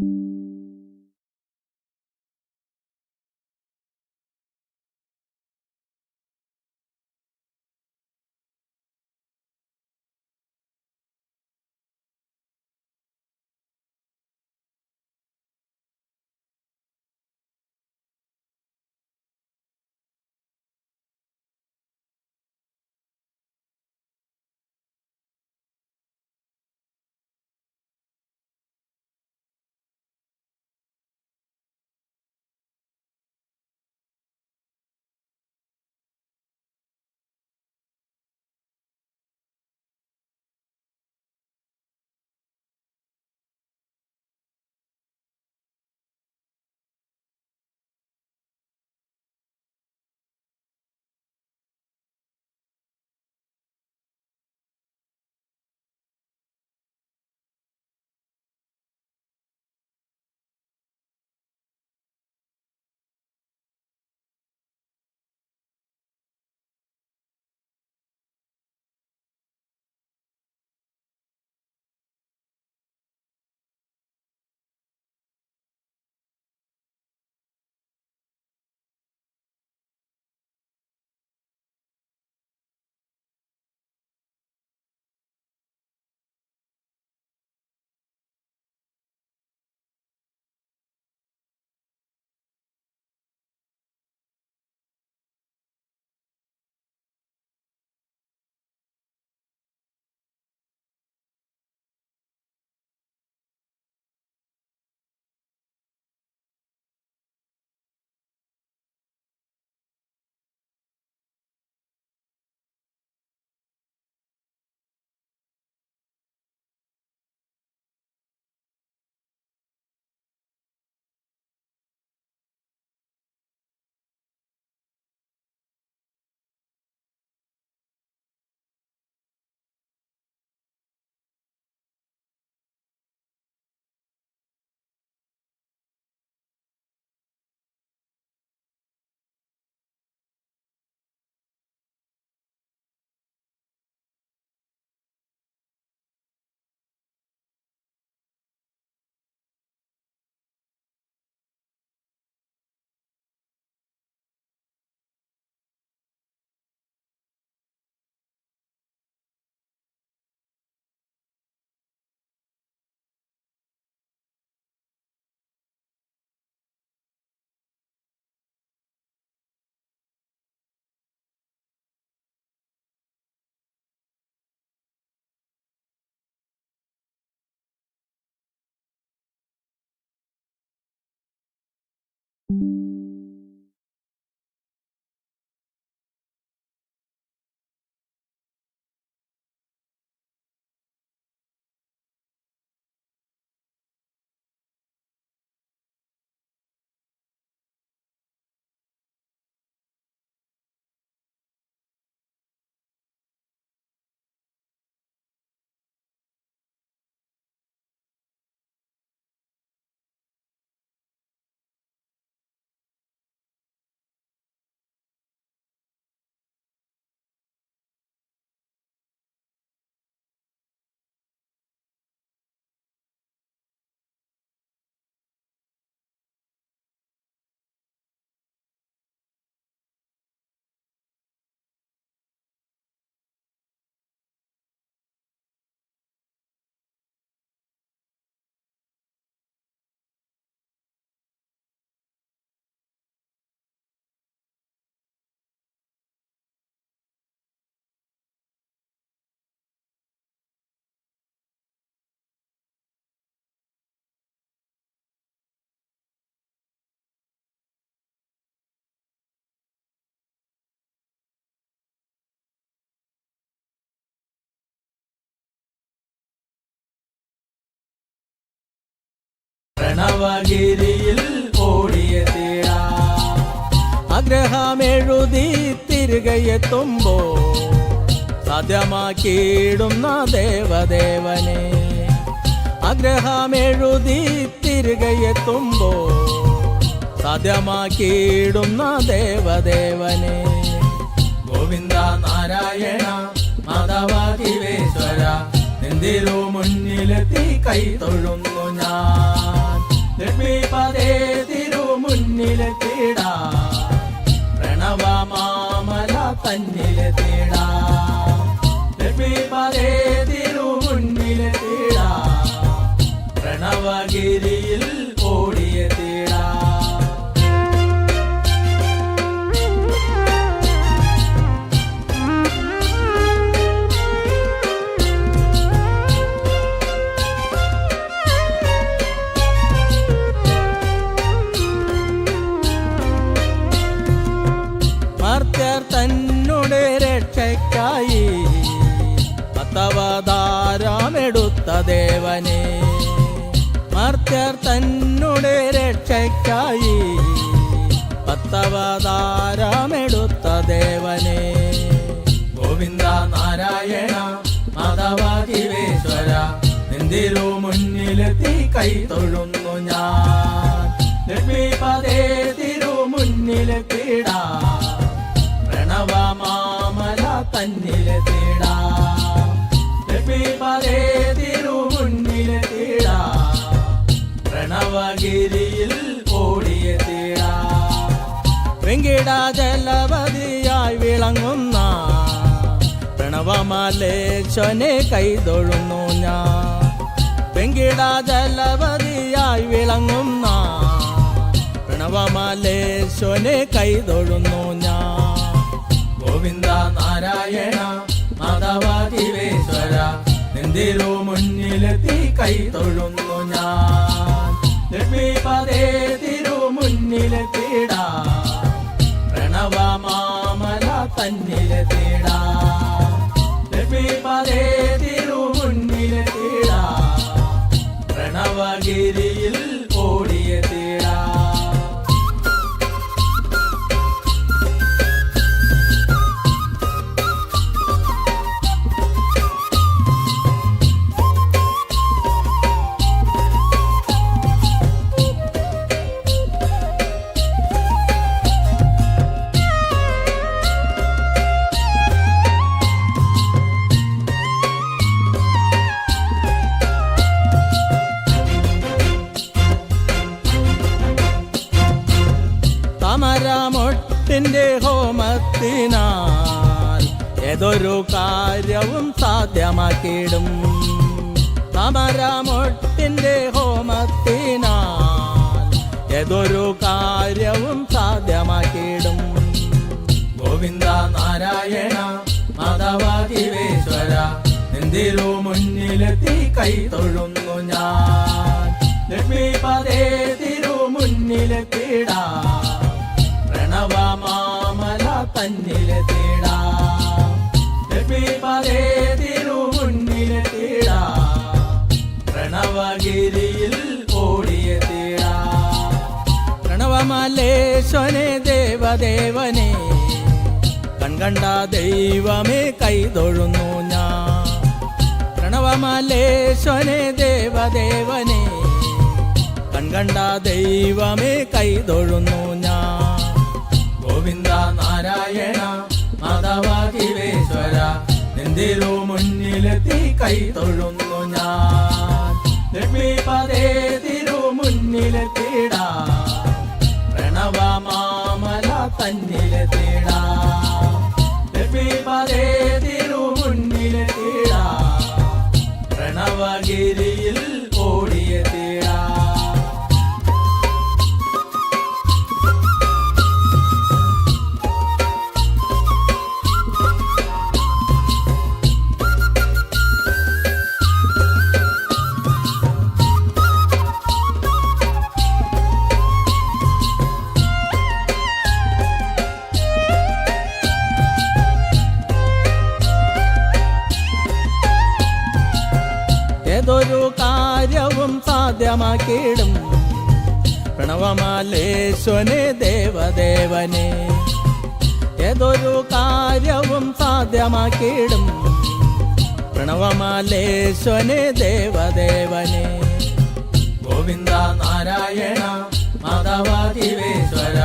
thank you പ്രണവഗിരിയിൽ ഓടിയ ആഗ്രഹമെഴുതി തിരികെ എത്തുമ്പോ സാധ്യമാക്കിയിടുന്ന ദേവദേവനെ. ആഗ്രഹമെഴുതി തിരുകയെത്തുമ്പോ സാധ്യമാക്കിയിടുന്ന ദേവദേവനെ. ഗോവിന്ദ നാരായണ മാധവാദിവേശ്വര എന്തിരു മുന്നിലെത്തി കൈ തൊഴുന്നു ഞാൻ. ലക്ഷ്മിപദേ തിരു മുന്നിലെത്തിടാ പ്രണവമാമല തന്നിലെത്തിടാ പത്തവതാരമെടുത്ത ദേവനെ മർത്യർ തന്നുടെ രക്ഷയ്ക്കായി പത്തവതാരമെടുത്ത ദേവനെ ഗോവിന്ദ നാരായണ മാധവാദിവേശ്വര നിന്തിരു മുന്നിലെത്തി കൈ തൊഴുന്നു ഞാൻ. ലക്ഷ്മിപദേ തിരു മുന്നിലെത്തിടാ. പ്രണവമാമല തേടാ. തേടാ. പ്രണവഗിരിയിൽ ഓടിയെത്തിടാ വെങ്കിട ജലപതിയായി വിളങ്ങുന്ന പ്രണവമാലേശ്വനെ കൈതൊഴുന്നു ഞാൻ. വെങ്കിട ജലപതിയായി വിളങ്ങുന്ന പ്രണവമാലേശ്വനെ കൈതൊഴുന്നു ഞാൻ. ഗോവിന്ദ നാരായണ മാധവാദിവേശ്വര നിന്തിരു മുന്നിലെത്തി കൈ തൊഴുന്നു ഞാൻ. ലക്ഷ്മിപദേ തിരു മുന്നിലെത്തിടാ ഏതൊരു കാര്യവും സാധ്യമാക്കിയിടും. താമരമൊട്ടിന്റെ ഹോമത്തിനാൽ ഏതൊരു കാര്യവും സാധ്യമാക്കിയിടും. ഗോവിന്ദ നാരായണ മാധവാദിവേശ്വര എന്തിരു മുന്നിലെത്തി കൈ തൊഴുന്നു ഞാൻ. ലക്ഷ്മിപദേ തിരു മുന്നിലെത്തിടാ. പ്രണവമാമല തന്നിലെത്തിടാ പ്രണവമല്ലേശ്വനെ ദേവദേവനെ കൺകണ്ട ദൈവമേ കൈതൊഴുന്നു ഞാൻ. പ്രണവമലേശ്വനെ ദേവദേവനെ കൺകണ്ട ദൈവമേ കൈതൊഴുന്നു ഞാൻ. ഗോവിന്ദ നാരായണ മാധവാദിവേശ്വര എന്തിരു മുന്നിലെത്തി കൈ തൊഴുന്നു ഞാൻ. ലക്ഷ്മിപദേ തിരു മുന്നിലെത്തിടാ. പ്രണവമാമല തന്നിലെത്തിടാ. പ്രണവമാലേശ്വനെ ദേവദേവനെ. ഏതൊരു കാര്യവും സാധ്യമാക്കിയിടും. പ്രണവമാലേശ്വനെ ദേവദേവനെ. ഗോവിന്ദ നാരായണ മാധവാദിവേശ്വര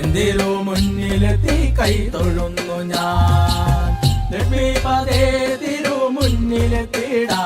എന്തിരു മുന്നിലെത്തി കൈ തൊഴുന്നു ഞാൻ. ലക്ഷ്മിപദേ തിരു മുന്നിലെത്തിടാ.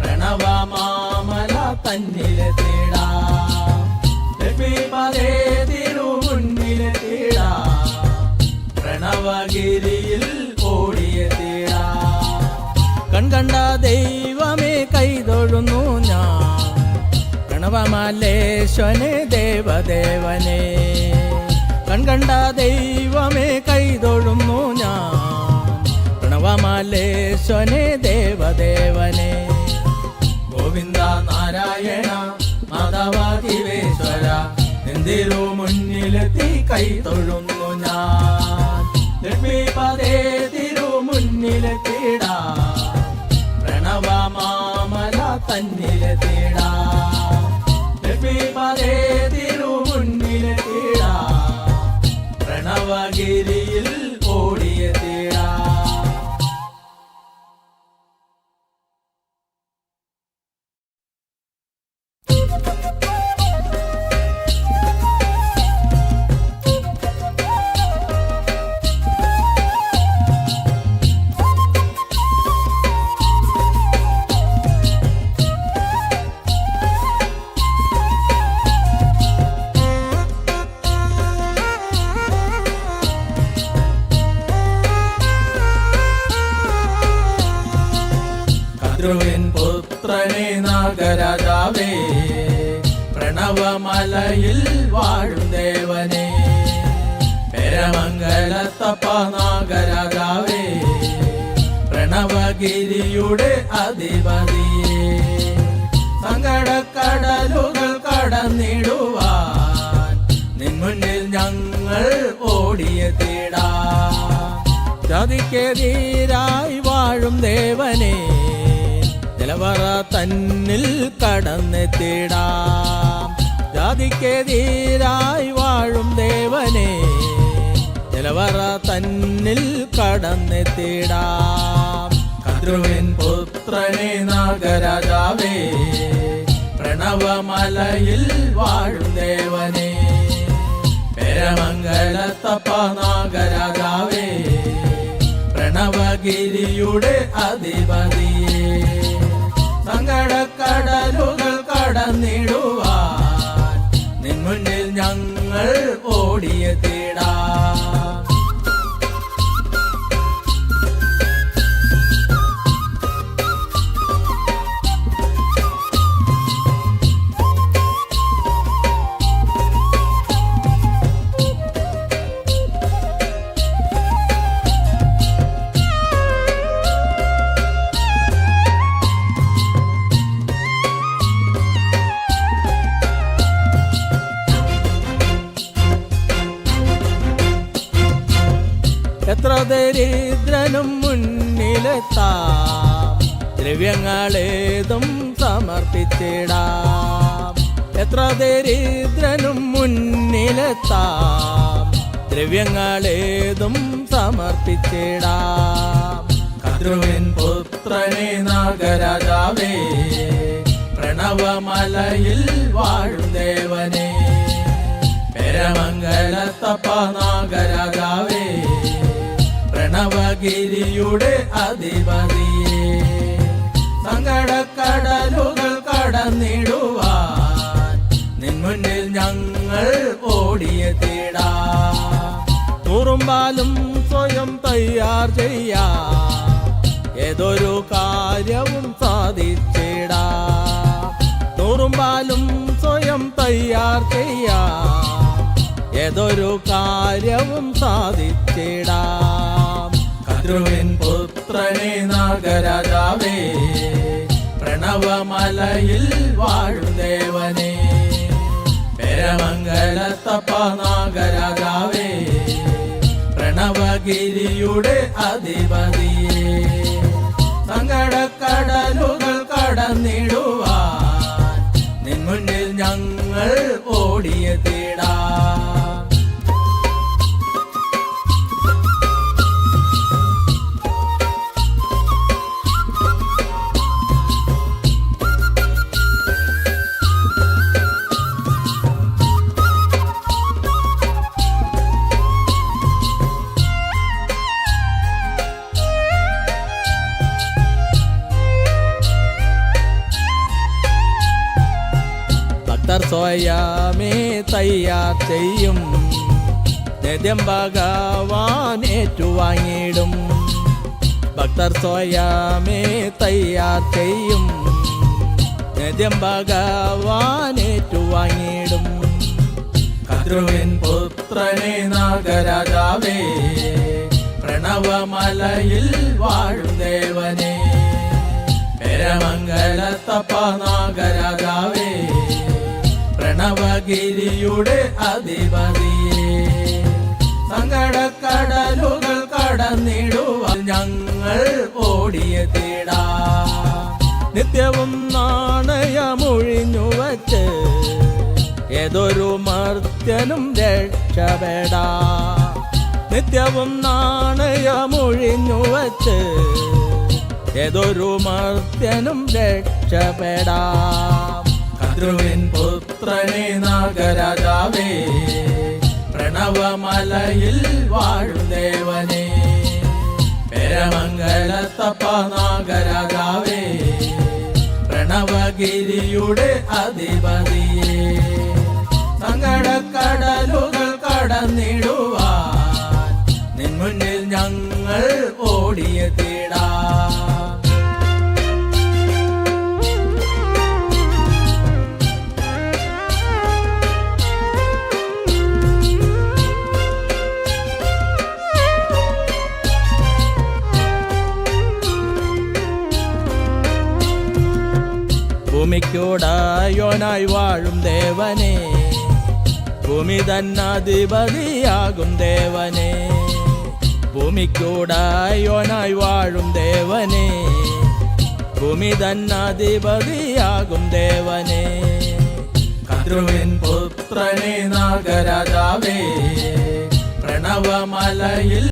പ്രണവ മാമല തന്നിലെത്തിടാ. തിരു മുന്നിലെത്തിടാ പ്രണവഗിരിയിൽ ഓടിയെത്തിടാ കൺകണ്ട ദൈവമേ കൈതൊഴുന്നു ഞാൻ. പ്രണവമല്ലേശ്വനെ ദേവദേവനെ. കൺകണ്ട ദൈവമേ കൈതൊഴുന്നു ഞാൻ. പ്രണവമാലേശ്വനെ ദേവദേവനെ. ഗോവിന്ദ നാരായണ മാധവാദിവേശ്വര എന്തിരു മുന്നിലെത്തി കൈ തൊഴുന്നു ഞാൻ. ലക്ഷ്മിപദേ തിരു മുന്നിലെത്തിടാ പ്രണവ മാമല തന്നിലെത്തിടാ ലക്ഷ്മിപദേ തിരു മുന്നിലെത്തിടാ പ്രണവഗിരിയിൽ കദ്രുവിൻ പുത്രനെ നാഗരാജാവേ പ്രണവമലയിൽ വാഴും ദേവനെ. പെരമംഗലത്തപ്പ നാഗരാജാവേ പ്രണവഗിരിയുടെ അധിപതിയെ. സങ്കടക്കടലുകൾ കടന്നിടുവാൻ നിൻ ഞങ്ങൾ ഓടിയെത്തിടാം. ജാതിക്കെതിരായി വാഴും ദേവനെ നിലവറ തന്നിൽ കടന്നെത്തിടാം ജാതിക്കെതിരായി വാഴും ദേവനെ നിലവറ തന്നിൽ കടന്നെത്തിടാം കദ്രുവിൻ പുത്രനെ നാഗരാജാവേ പ്രണവമലയിൽ വാഴും ദേവനെ. പെരമംഗലത്തപ്പ നാഗരാജാവേ പ്രണവഗിരിയുടെ അധിപതിയെ. സങ്കടക്കടലുകൾ കടന്നിടുവാൻ. നിൻ മുന്നിൽ ഞങ്ങൾ ഓടിയെത്തിടാം എത്ര ദരിദ്രനും മുന്നിലെത്താം. ദ്രവ്യങ്ങളേതും സമർപ്പിച്ചിടാം. എത്ര ദരിദ്രനും മുന്നിലെത്താം. ദ്രവ്യങ്ങളേതും സമർപ്പിച്ചിടാം. കദ്രുവിൻ പുത്രനെ നാഗരാജാവേ പ്രണവമലയിൽ വാഴും ദേവനേ. പെരമംഗലത്തപ്പ നാഗരാജാവേ പ്രണവഗിരിയുടെ അധിപതിയെ. സങ്കടക്കടലുകൾ കടന്നിടുവാൻ നിൻ മുന്നിൽ ഞങ്ങൾ തേടാ. തുറുമ്പാലും സ്വയം തയ്യാർ ചെയ്യാ. ഏതൊരു കാര്യവും സാധിച്ചിടാ. തുറുമ്പാലും സ്വയം തയ്യാർ ചെയ്യാ. ഏതൊരു കാര്യവും സാധിച്ചിടാം. കദ്രുവിൻ പുത്രനെ നാഗരാജാവേ പ്രണവമലയിൽ വാഴുദേവനെ പെരമംഗലത്തപ്പ നാഗരാജാവേ പ്രണവഗിരിയുടെ അധിപതിയെ. സങ്കടക്കടലുകൾ കടന്നിടുവാൻ നിൻ മുന്നിൽ ഞങ്ങൾ ഓടിയെത്തിടാ സ്വയമേ തയ്യാർ ചെയ്യും. നിത്യം ഭഗവാൻ ഏറ്റുവാങ്ങിയിടും ഭക്തർ സ്വയമേ തയ്യാർ ചെയ്യും. നിത്യം ഭഗവാൻ ഏറ്റുവാങ്ങിയിടും കദ്രുവിൻ പുത്രനെ നാഗരാജാവേ പ്രണവമലയിൽ വാഴും ദേവനെ. പെരമംഗലത്തപ്പ നാഗരാജാവേ പ്രണവഗിരിയുടെ അധിപതിയെ. സങ്കടക്കടലുകൾ കടന്നിടുവാൻ ഞങ്ങൾ ഓടിയെത്തിടാ നിത്യവും നാണയമൊഴിഞ്ഞു വച്ച് ഏതൊരു മർത്യനും രക്ഷപ്പെടാ നിത്യവും നാണയമൊഴിഞ്ഞു വച്ച് ഏതൊരു മർത്യനും രക്ഷപ്പെടാ കദ്രുവിൻ പുത്രനെ നാഗരാജാവേ. പ്രണവമലയിൽ വാഴും പരമംഗലത്തപ്പ പെരമംഗലത്തപ്പ നാഗരാജാവേ. പ്രണവഗിരിയുടെ അധിപതിയെ. സങ്കടക്കടലുകൾ കടന്നിടുവാൻ നിൻ മുന്നിൽ ഞങ്ങൾ ഓടിയെത്തിടാ. ഭൂമിക്കൂടായോനായി വാഴും ദേവനെ. ഭൂമി തന്നാധിപതിയാകും ദേവനെ. ഭൂമിക്കൂടായോനായി വാഴും ദേവനെ. ഭൂമി തന്നാധിപതിയാകും ദേവനെ. കദ്രുവിൻ പുത്രനെ നാഗരാജാവേ. പ്രണവമലയിൽ